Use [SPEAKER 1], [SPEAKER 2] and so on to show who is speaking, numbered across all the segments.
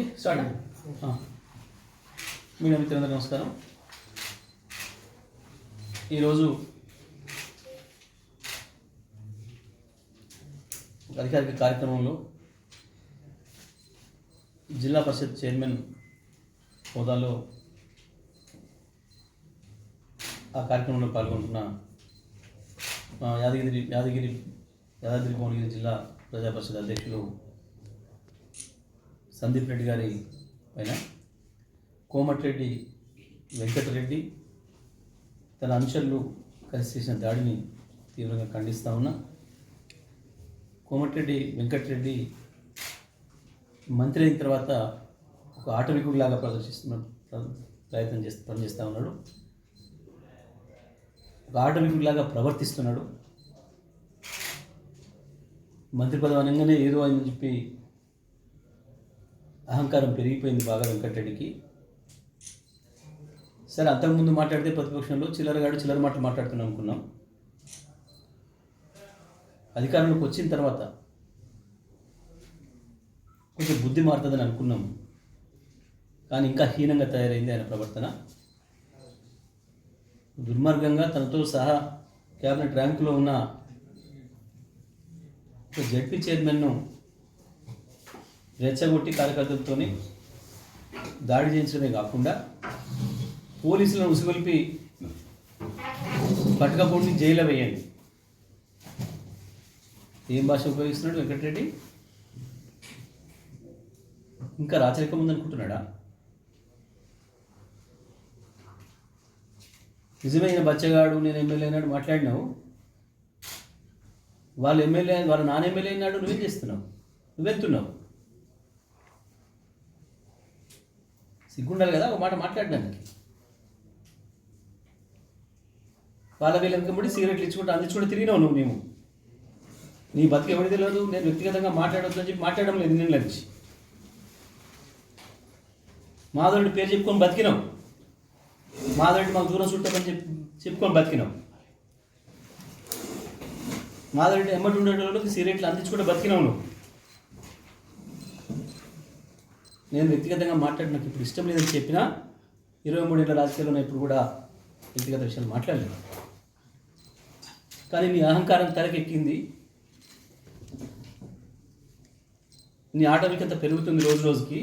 [SPEAKER 1] Okay start media మిత్రులందరూ నమస్కారం. ఈరోజు అధికారిక కార్యక్రమంలో జిల్లా పరిషత్ చైర్మన్ హోదాలో ఆ కార్యక్రమంలో పాల్గొంటున్న యాదగిరి యాదగిరి యాదాద్రి భువనగిరి జిల్లా ప్రజా పరిషత్ అధ్యక్షులు సందీప్ రెడ్డి గారి పైన. కోమటిరెడ్డి వెంకటరెడ్డి తన అనుచరులు కలిసి చేసిన దాడిని తీవ్రంగా ఖండిస్తా ఉన్నా. కోమటిరెడ్డి వెంకటరెడ్డి మంత్రి అయిన తర్వాత ఒక ఆటవికుడిలాగా ప్రదర్శిస్తున్న ప్ర- ప్రయత్నం చేస్తూ పనిచేస్తూ ఉన్నాడు. ఒక ఆటవికుడిలాగా ప్రవర్తిస్తున్నాడు. మంత్రి పదవి అనగానే ఏదో అని చెప్పి అహంకారం పెరిగిపోయింది బాగా వెంకటరెడ్డికి. సరే అంతకుముందు మాట్లాడితే ప్రతిపక్షంలో చిల్లరగాడు చిల్లర మాటలు మాట్లాడుతున్నాం అనుకున్నాం. అధికారంలోకి వచ్చిన తర్వాత కొంచెం బుద్ధి మారుతుందని అనుకున్నాం. కానీ ఇంకా హీనంగా తయారైంది ఆయన ప్రవర్తన. దుర్మార్గంగా తనతో సహా క్యాబినెట్ ర్యాంకులో ఉన్న ఒక జడ్పీ చైర్మన్ను రెచ్చగొట్టి కార్యకర్తలతో దాడి చేయించడమే కాకుండా పోలీసులను ఉసుగొలిపి పట్టుకపోండి జైల్లో వేయండి. ఏం భాష ఉపయోగిస్తున్నాడు వెంకటరెడ్డి? ఇంకా రాచరికం ఉందనుకుంటున్నాడా? నిజమైన బచ్చగాడు నేను ఎమ్మెల్యే అయినాడు మాట్లాడినావు. వాళ్ళు ఎమ్మెల్యే వాళ్ళ నాన్న ఎమ్మెల్యే అయినాడు నువ్వేం చేస్తున్నావు? నువ్వెంతున్నావు సిగ్గుండాలి కదా ఒక మాట మాట్లాడడానికి వాళ్ళ వీళ్ళ వెనకబడి సిగరెట్లు ఇచ్చుకుంటూ అందించుకుంటూ తిరిగినావు నువ్వు మేము. నీ బతికి ఎవరికి తెలియదు నేను వ్యక్తిగతంగా మాట్లాడొద్దు అని చెప్పి మాట్లాడడం లేదు నేను నుంచి. మాధవుడి పేరు చెప్పుకొని బతికినాం. మాధవుడి మాకు దూరం చుట్టామని చెప్పి చెప్పుకొని బతికినాం. మాధవుడి ఎమ్మటి ఉండేటోళ్ళకి సిగరెట్లు అందించుకుంటూ బతికినావు నువ్వు. నేను వ్యక్తిగతంగా మాట్లాడి నాకు ఇప్పుడు ఇష్టం లేదని చెప్పినా ఇరవై మూడేళ్ళ రాజకీయాల్లో నేను ఇప్పుడు కూడా వ్యక్తిగత విషయాలు మాట్లాడలేదు. కానీ నీ అహంకారం తలకెక్కింది. నీ ఆటవికత పెరుగుతుంది రోజు రోజుకి.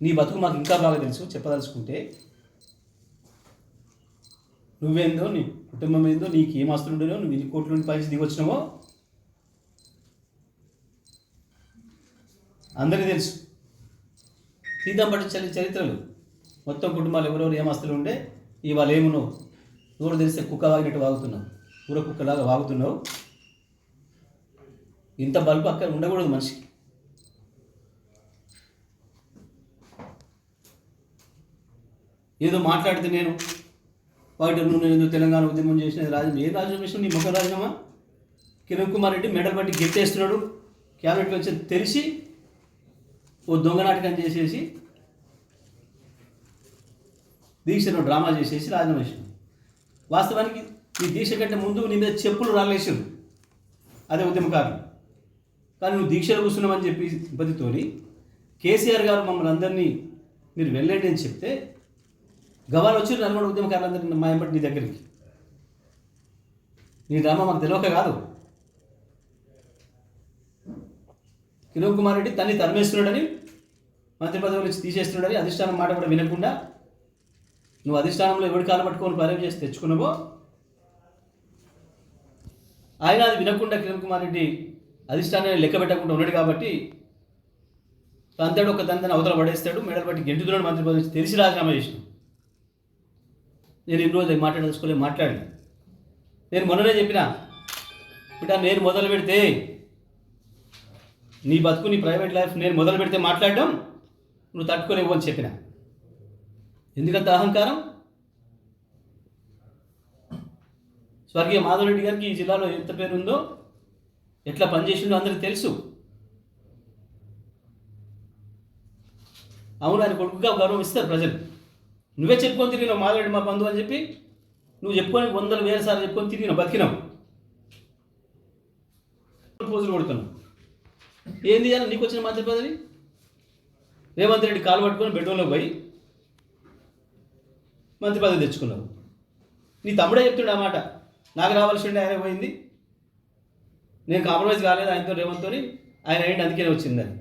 [SPEAKER 1] నీ బతుకు మాకు ఇంకా బాగా తెలుసు చెప్పదలుచుకుంటే. నువ్వేందో నీ కుటుంబం ఏందో నీకు ఏం ఆస్తులు ఉండేనో నువ్వు ఎన్ని కోట్ల నుండి పైసి దిగొచ్చినావో అందరికీ తెలుసు. సీతాంపట్టి చరి చరిత్రలు. మొత్తం కుటుంబాలు ఎవరెవరు ఏమస్తులు ఉండే ఇవాళ ఏమున్నావు నోరు తెలిస్తే కుక్క వాగినట్టు వాగుతున్నావు. ఊర కుక్కలాగా వాగుతున్నావు. ఇంత బల్బు అక్కడ ఉండకూడదు మనిషికి. ఏదో మాట్లాడితే నేను వాటి నువ్వు ఏదో తెలంగాణ ఉద్యమం చేసిన రాజు ఏ రాజు నీ ముఖ రాజీనామా కిరణ్ కుమార్ రెడ్డి మెడల్ పట్టి గెట్టేస్తున్నాడు క్యాబినెట్లో వచ్చి తెలిసి ఓ దొంగ నాటకం చేసేసి దీక్షను డ్రామా చేసేసి రాజీనామా చేసాడు. వాస్తవానికి ఈ దీక్ష కంటే ముందు నీ మీద చెప్పులు రాలేసారు అదే ఉద్యమకారులు కానీ నువ్వు దీక్షలు కూర్చున్నామని చెప్పి సింపతితోని కేసీఆర్ గారు మమ్మల్ని అందరినీ మీరు వెళ్ళండి అని చెప్తే గవాలు వచ్చి నల్గొండ ఉద్యమకారులందరినీ మా ఎంబటి నీ దగ్గరికి. నీ డ్రామా మాకు తెలియక కాదు. కిరణ్ కుమార్ రెడ్డి తన్ని తరిమేస్తున్నాడని మంత్రి పదవి నుంచి తీసేస్తున్నాడని అధిష్టానం మాట కూడా వినకుండా నువ్వు అధిష్టానంలో ఎవరి కాలు పట్టుకొని పర్యవ చేసి తెచ్చుకున్నావో? ఆయన అది వినకుండా కిరణ్ కుమార్ రెడ్డి అధిష్టానాన్ని లెక్క పెట్టకుండా ఉన్నాడు కాబట్టి తంతాడు ఒక తంతని అవతల పడేస్తాడు మెడలు పట్టి గెంటుతున్నాడు మంత్రి పదవి నుంచి తెలిసి రాజీనామా చేసిన నేను ఇన్ని రోజులు మాట్లాడదలుచుకోలేదు మాట్లాడి నేను మొన్ననే చెప్పిన బిడ్డ నేను మొదలు పెడితే నీ బతుకు నీ ప్రైవేట్ లైఫ్ నేను మొదలు పెడితే మాట్లాడడం నువ్వు తట్టుకోలేవు అని చెప్పిన. ఎందుకంత అహంకారం? స్వర్గీయ మాధవరెడ్డి గారికి ఈ జిల్లాలో ఎంత పేరు ఉందో ఎట్లా పనిచేసిండో అందరికి తెలుసు. అవును ఆయన కొడుకుగా గౌరవం ఇస్తారు ప్రజలు. నువ్వే చెప్పుకొని తిరిగినావు మాధవరెడ్డి మా బంధువు అని చెప్పి. నువ్వు చెప్పుకొని వందలు వేల సార్లు చెప్పుకొని తిరిగినావు బతికినావు. పోజులు కొడుతున్నావు. ఏంది అని నీకు వచ్చిన మంత్రి పదవి? రేవంత్ రెడ్డి కాలు పట్టుకొని బెడ్రూమ్లో పోయి మంత్రి పదవి తెచ్చుకున్నావు. నీ తమ్ముడే చెప్తుండే ఆ మాట. నాకు రావాల్సి ఆయన పోయింది. నేను కాంప్రమైజ్ కాలేదు ఆయనతో రేవంత్తో ఆయన ఏంటి అందుకనే వచ్చిందని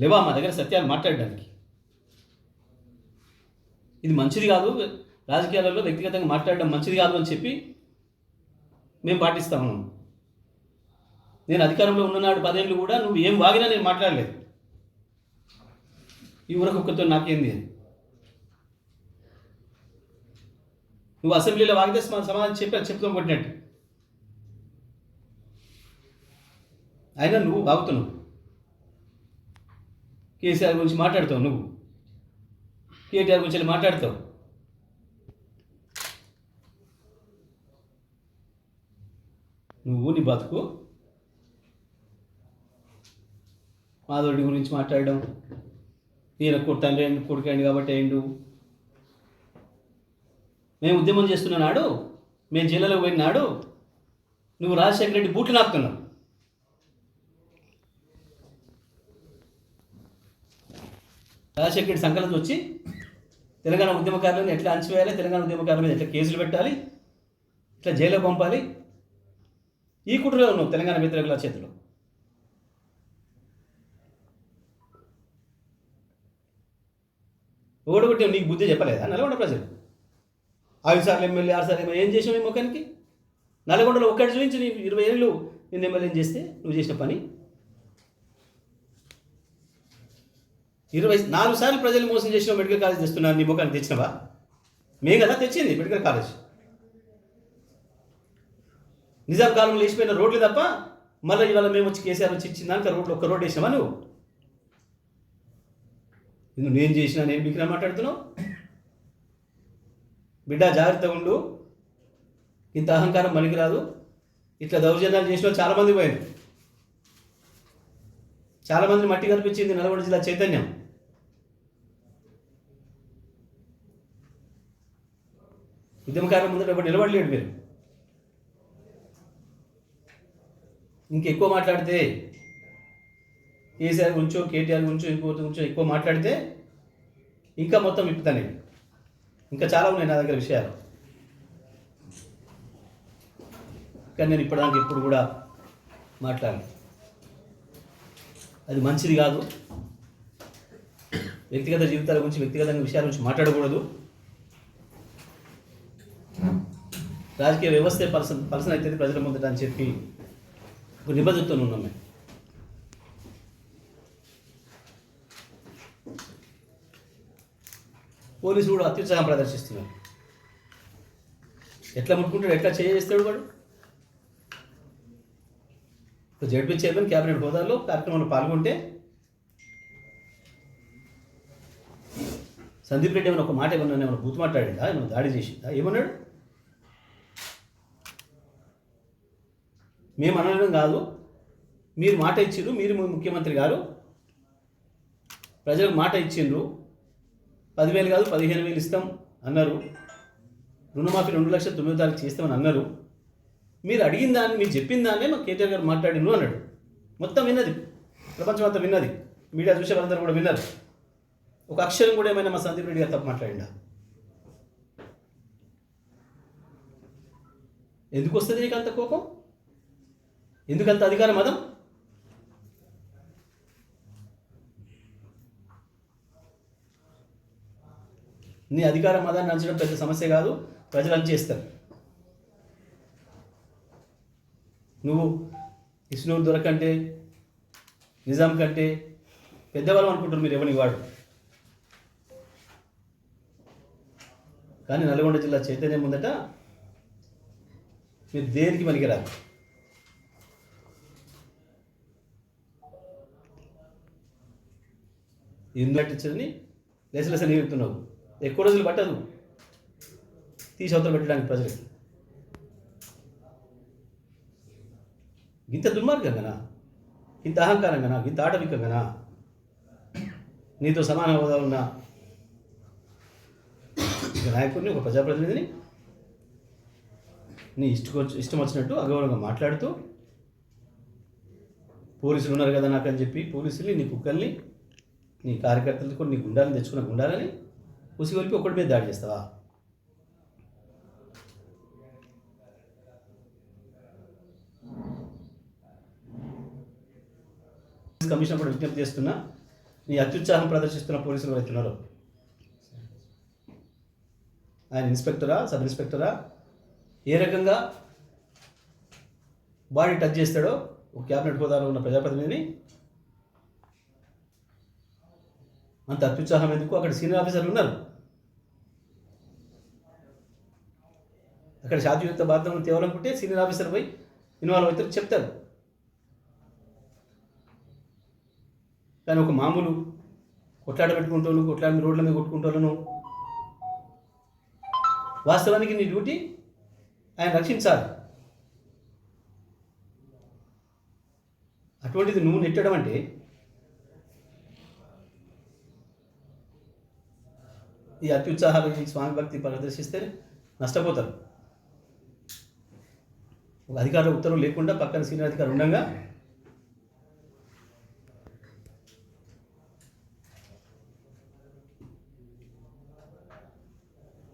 [SPEAKER 1] లేవా మా దగ్గర సత్యాలు మాట్లాడడానికి? ఇది మంచిది కాదు. రాజకీయాలలో వ్యక్తిగతంగా మాట్లాడడం మంచిది కాదు అని చెప్పి మేము పాటిస్తాము. నేను అధికారంలో ఉన్ననాడు పదేళ్ళు కూడా నువ్వు ఏం వాగినా నేను మాట్లాడలేదు. ఈ ఊరకొక్కతో నాకేంది? అని నువ్వు అసెంబ్లీలో వాగితే సమాధానం చెప్పా చెప్తాం కొట్టినట్టు. అయినా నువ్వు బాగుతున్నావు కేసీఆర్ గురించి మాట్లాడతావు నువ్వు. కేటీఆర్ గురించి మాట్లాడతావు. నువ్వు నీ బతుకు మాధవుడి గురించి మాట్లాడడం. ఈయన కొట్టాను కొడుకండి కాబట్టి ఏండు మేము ఉద్యమం చేస్తున్న నాడు మేము జిల్లాలో పోయిన నాడు నువ్వు రాజశేఖర రెడ్డి బూట్లు నాపుతున్నావు. రాజశేఖర రెడ్డి సంకలనం వచ్చి తెలంగాణ ఉద్యమకారులను ఎట్లా అంచివేయాలి తెలంగాణ ఉద్యమకారుల మీద ఎట్లా కేసులు పెట్టాలి ఇట్లా జైల్లో పంపాలి. ఈ కుట్రలో ఉన్నావు తెలంగాణ వ్యతిరేకుల చేతిలో. ఓడగొట్టి నీకు బుద్ధి చెప్పలేదా? నల్గొండ ప్రజలు. ఐదు సార్లు ఎమ్మెల్యే ఆరు సార్లు ఎమ్మెల్యే ఏం చేసావు ఈ ముఖానికి? నల్గొండలో ఒక్కటి చూపించి నీ ఇరవై ఏళ్ళు నేను ఎమ్మెల్యే చేస్తే నువ్వు చేసిన పని? ఇరవై నాలుగు సార్లు ప్రజలు మోసం చేసిన మెడికల్ కాలేజ్ తెస్తున్నాను నీ ముఖాన్ని తెచ్చినవా? మేము కదా తెచ్చింది మెడికల్ కాలేజ్. నిజాం కాలంలో వేసిపోయిన రోడ్లు తప్ప మళ్ళీ ఇవాళ మేము వచ్చి కేసీఆర్ వచ్చి ఇచ్చిన దానికి రోడ్లు ఒక్క రోడ్ వేసినావా నువ్వు? నువ్వు నేను చేసినా నేను మీకు మాట్లాడుతున్నావు? బిడ్డ జాగ్రత్తగా ఉండు. ఇంత అహంకారం పనికిరాదు ఇట్లా దౌర్జన్యాలు చేసిన చాలామంది పోయారు చాలామంది మట్టి కనిపించింది నల్గొండ జిల్లా చైతన్యం. ఉద్యమకారుల ముందు ఎవరు నిలబడలేడు మీరు. ఇంకెక్కువ మాట్లాడితే కేసీఆర్ గురించో కేటీఆర్ గురించో ఇంకో గురించో ఎక్కువ మాట్లాడితే ఇంకా మొత్తం విప్పుతాను. నేను ఇంకా చాలా ఉన్నాయి నా దగ్గర విషయాలు. కానీ నేను ఇప్పటిదానికి ఎప్పుడు కూడా మాట్లాడను. అది మంచిది కాదు. వ్యక్తిగత జీవితాల గురించి వ్యక్తిగత విషయాల గురించి మాట్లాడకూడదు. రాజకీయ వ్యవస్థ పలస పలసన అయితే ప్రజల ముందట అని చెప్పి ఒక నిబద్ధతతో ఉన్నాం మేము. పోలీసులు కూడా అత్యుత్సాహం ప్రదర్శిస్తున్నారు. ఎట్లా ముట్టుకుంటాడు? ఎట్లా చేస్తాడు వాడు? ఇప్పుడు జడ్పీ చైర్మన్ క్యాబినెట్ హోదాలో కార్యక్రమంలో పాల్గొంటే సందీప్ రెడ్డి ఏమైనా ఒక మాట ఏమన్నా ఏమైనా బూత్ మాట్లాడిందా? ఏమైనా దాడి చేసిందా? ఏమన్నాడు? మేము అనడం కాదు. మీరు మాట ఇచ్చిండ్రు మీరు ముఖ్యమంత్రి గారు. ప్రజలకు మాట ఇచ్చిండ్రు. పదివేలు కాదు పదిహేను వేలు ఇస్తాం అన్నారు. రుణమాఫీ రెండు లక్షల తొమ్మిది తారీఖు చేస్తామని అన్నారు. మీరు అడిగిన దాన్ని మీరు చెప్పిన దాన్నే మా కేటీఆర్ గారు మాట్లాడిండు అన్నాడు. మొత్తం విన్నది. ప్రపంచం అంతా విన్నది. మీడియా చూసే వాళ్ళందరూ కూడా విన్నారు. ఒక అక్షరం కూడా ఏమైనా మా సందీప్ రెడ్డి గారు తప్పు మాట్లాడిండా? ఎందుకు వస్తుంది నీకు అంత కోపం? ఎందుకంత అధికార మదం? నీ అధికార మదాన్ని అంచడం పెద్ద సమస్య కాదు ప్రజలు అంచేస్తారు నువ్వు ఇస్నూర్ దొరకంటే నిజాం కంటే పెద్దవాళ్ళం అనుకుంటారు మీరు ఎవరిని వాడు. కానీ నల్గొండ జిల్లా చైతన్యం ముందట మీరు దేనికి పనికిరాదు ఎందుకు పట్టించదని లెస చెప్తున్నావు. ఎక్కువ రోజులు పట్టదు. తీసి అవతల పెట్టడానికి ప్రజలకి. ఇంత దుర్మార్గంగానా? ఇంత అహంకారంగానా? ఇంత ఆటవికంగానా? నీతో సమాన హోదా ఉన్న ఒక నాయకుడిని ఒక ప్రజాప్రతినిధిని నీ ఇష్టం ఇష్టం వచ్చినట్టు అగౌరవంగా మాట్లాడుతూ పోలీసులు ఉన్నారు కదా నాకు అని చెప్పి పోలీసుల్ని నీ కుక్కల్ని నీ కార్యకర్తలు కూడా నీ గుండాలని తెచ్చుకున్న గుండాలని ఉసిగొలిపి ఒకటి మీద దాడి చేస్తావా? కమిషన్ కూడా విజ్ఞప్తి చేస్తున్నా నీ అత్యుత్సాహం ప్రదర్శిస్తున్న పోలీసులు ఎవరైతే ఆయన ఇన్స్పెక్టరా సబ్ ఇన్స్పెక్టరా? ఏ రకంగా బాడీ టచ్ చేస్తాడో ఒక క్యాబినెట్ హోదాలో ఉన్న ప్రజాప్రతినిధిని? అంత అత్యుత్సాహం ఎందుకు? అక్కడ సీనియర్ ఆఫీసర్లు ఉన్నారు. అక్కడ శాంతియుక్త బాధ్యతను తేవాలనుకుంటే సీనియర్ ఆఫీసర్ పోయి ఇన్వాల్వ్ అవుతారు చెప్తారు. కానీ ఒక మామూలు కొట్లాడ పెట్టుకుంటాను కొట్లాడిన రోడ్ల మీద కొట్టుకుంటాను వాస్తవానికి నీ డ్యూటీ ఆయన రక్షించాలి. అటువంటిది నువ్వు నెట్టడం అంటే ఈ అత్యుత్సాహాలు స్వామి భక్తి ప్రదర్శిస్తే నష్టపోతారు. ఒక అధికారుల ఉత్తర్వు లేకుండా పక్కన సీనియర్ అధికారులు ఉండగా.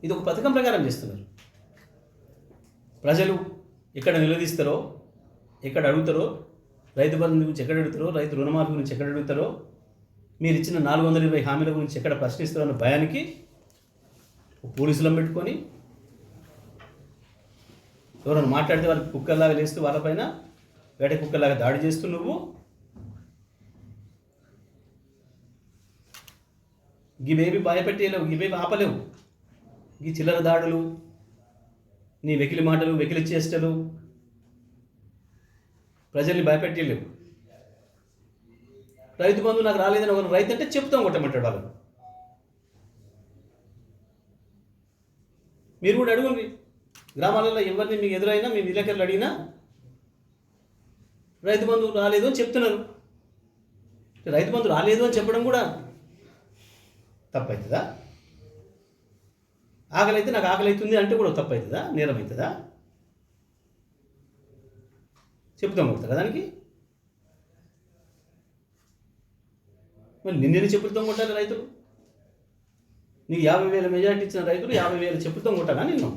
[SPEAKER 1] ఇది ఒక పథకం ప్రకారం చేస్తున్నారు. ప్రజలు ఎక్కడ నిలదీస్తారో ఎక్కడ అడుగుతారో రైతు బంధు గురించి ఎక్కడ అడుగుతారో రైతు రుణమాఫీ గురించి ఎక్కడ అడుగుతారో మీరు ఇచ్చిన నాలుగు వందల ఇరవై హామీల గురించి ఎక్కడ ప్రశ్నిస్తారో అన్న భయానికి పోలీసులను పెట్టుకొని ఎవరైనా మాట్లాడితే వాళ్ళకి కుక్కల్లాగా లేస్తూ వాళ్ళపైన వేట కుక్కల్లాగా దాడి చేస్తూ నువ్వు. గివేవి భయపెట్టేయలేవు గివేవి ఆపలేవు. ఈ చిల్లర దాడులు నీ వెకిలి మాటలు వెకిలి చేష్టలు ప్రజల్ని భయపెట్టలేవు రైతు బంధు నాకు రాలేదని ఒక రైతు అంటే చెప్తాం కొట్టమంటాడు వాళ్ళు మీరు కూడా అడుగుండి. గ్రామాలలో ఎవరిని మీకు ఎదురైనా మీ విలేకరులు అడిగినా రైతు బంధు రాలేదు అని చెప్తున్నారు. రైతు బంధు రాలేదు అని చెప్పడం కూడా తప్పవుతుందా ఆకలి అయితే నాకు ఆకలి అవుతుంది అంటే కూడా తప్పు అవుతుందా నేరం అవుతుందా చెప్తాం కొడతా కదా దానికి. మరి నిన్నెన్ని చెప్పులతో కొట్టాలి రైతులు? నీకు యాభై వేల మెజార్టీ ఇచ్చిన రైతులు యాభై వేల చెప్పులతో కొట్టాలా నిన్ను?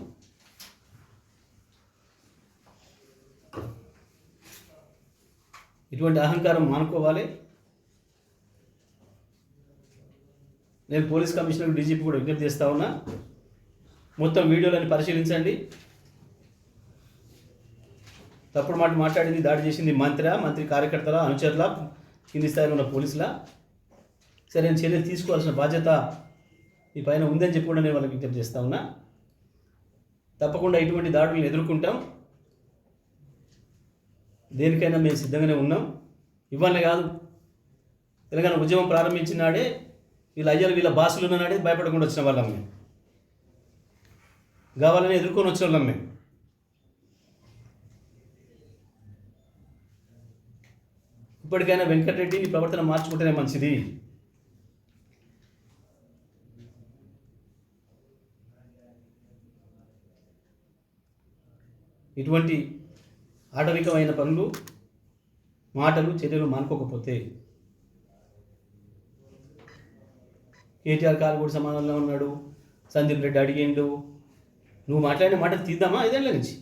[SPEAKER 1] ఇటువంటి అహంకారం మానుకోవాలి. నేను పోలీస్ కమిషనర్ డీజీపీ కూడా విజ్ఞప్తి చేస్తా ఉన్నా. మొత్తం వీడియోలని పరిశీలించండి. తప్పుడు మాట మాట్లాడింది దాడి చేసింది మంత్రి మంత్రి కార్యకర్తల అనుచరుల కింది స్థాయిలో ఉన్న పోలీసుల. సరైన చర్యలు తీసుకోవాల్సిన బాధ్యత ఈ పైన ఉందని చెప్పి కూడా నేను వాళ్ళకి విజ్ఞప్తి చేస్తా ఉన్నా. తప్పకుండా ఇటువంటి దాడులను ఎదుర్కొంటాం. దేనికైనా మేము సిద్ధంగానే ఉన్నాం. ఇవ్వాలనే కాదు. తెలంగాణ ఉద్యమం ప్రారంభించిన నాడే వీళ్ళ అయ్యారు వీళ్ళ బాసులు ఉన్నాడే భయపడకుండా వచ్చిన వాళ్ళం మేము. కావాలని ఎదుర్కొని వచ్చిన వాళ్ళం మేము. ఇప్పటికైనా వెంకటరెడ్డి నీ ప్రవర్తన మార్చుకుంటేనే మంచిది. ఇటువంటి ఆటవికమైన పనులు మాటలు చర్యలు మానుకోకపోతే కేటీఆర్ కాలు కూడా సమానంలో ఉన్నాడు. సందీప్ రెడ్డి అడిగిండు నువ్వు మాట్లాడిన మాటలు తీద్దామా? ఐదేళ్ళ నుంచి.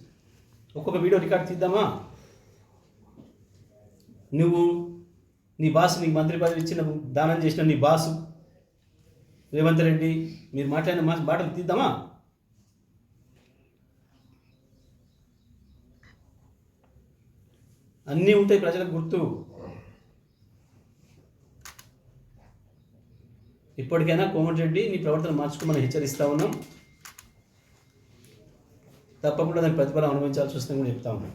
[SPEAKER 1] ఒక్కొక్క వీడియో రికార్డ్ తీద్దామా? నువ్వు నీ బాస్ నీకు మంత్రి పదవి ఇచ్చిన దానం చేసిన నీ బాసు రేవంత్ రెడ్డి మీరు మాట్లాడిన మాటలు తీద్దామా? అన్నీ ఉంటాయి ప్రజలకు గుర్తు. ఇప్పటికైనా కోమటిరెడ్డి నీ ప్రవర్తన మార్చుకోమని హెచ్చరిస్తా ఉన్నాం. తప్పకుండా దాని ప్రతిఫలం అనుభవించాల్సి వస్తుందని కూడా చెప్తా ఉన్నాం.